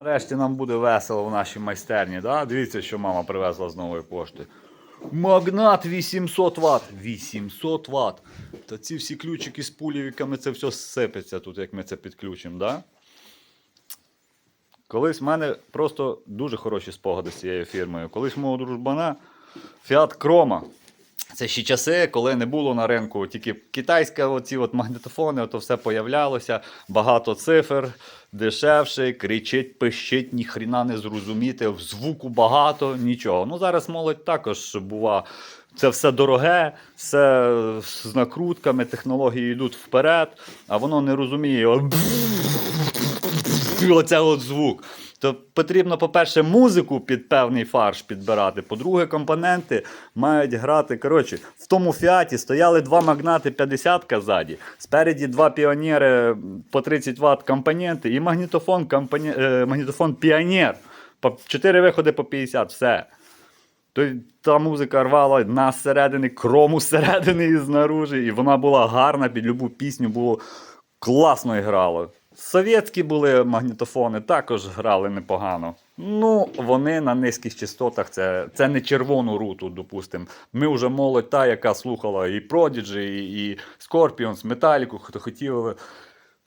Нарешті нам буде весело в нашій майстерні. Да? Дивіться, що мама привезла з нової пошти. Магнат 800 Вт. 800 Вт. Та ці всі ключики з пулівіками, це все сипеться тут, як ми це підключимо. Да? Колись в мене просто дуже хороші спогади з цією фірмою. Колись мого дружбана Fiat Chroma. Це ще часи, коли не було на ринку тільки китайська, оці от магнітофони, то все появлялося, багато цифр, дешевше, кричить, пищить, ніхрена не зрозуміти, звуку багато, нічого. Ну зараз молодь також бува. Це все дороге, все з накрутками, технології йдуть вперед, а воно не розуміє. Оце от звук. То потрібно, по-перше, музику під певний фарш підбирати. По-друге, компоненти мають грати. Коротше, в тому фіаті стояли два магнати 50 ззаді, спереді два піонери по 30 Вт компоненти і магнітофон, компоні... е, магнітофон Піонер. 4 виходи по 50, все. То та музика рвала нас зсередини, крому зсередини і знаружи. І вона була гарна, під любу пісню було класно грало. Совєтські були магнітофони, також грали непогано. Ну, вони на низьких частотах, це, це не червону руту, допустимо. Ми вже молодь та, яка слухала і Prodigy, і, і Scorpions, Metallica, хто хотіли.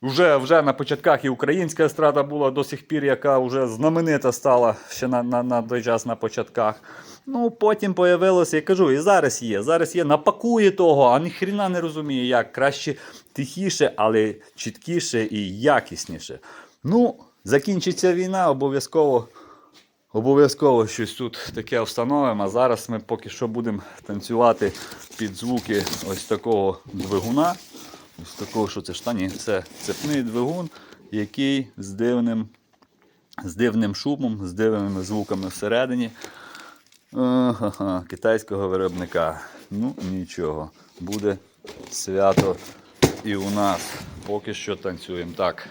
Вже, вже на початках і українська естрада була до сих пір, яка вже знаменита стала ще на, на, на той час на початках. Ну, потім появилося, я кажу, і зараз є. Зараз є, напакує того, а ніхрена не розуміє, як краще тихіше, але чіткіше і якісніше. Ну, закінчиться війна, обов'язково. Обов'язково щось тут таке встановимо. А зараз ми поки що будемо танцювати під звуки ось такого двигуна. Ось такого, що це штані. Це цепний двигун, який з дивним, з дивним шумом, з дивними звуками всередині. Ага, китайського виробника. Ну, нічого. Буде свято і у нас. Поки що танцюємо. Так,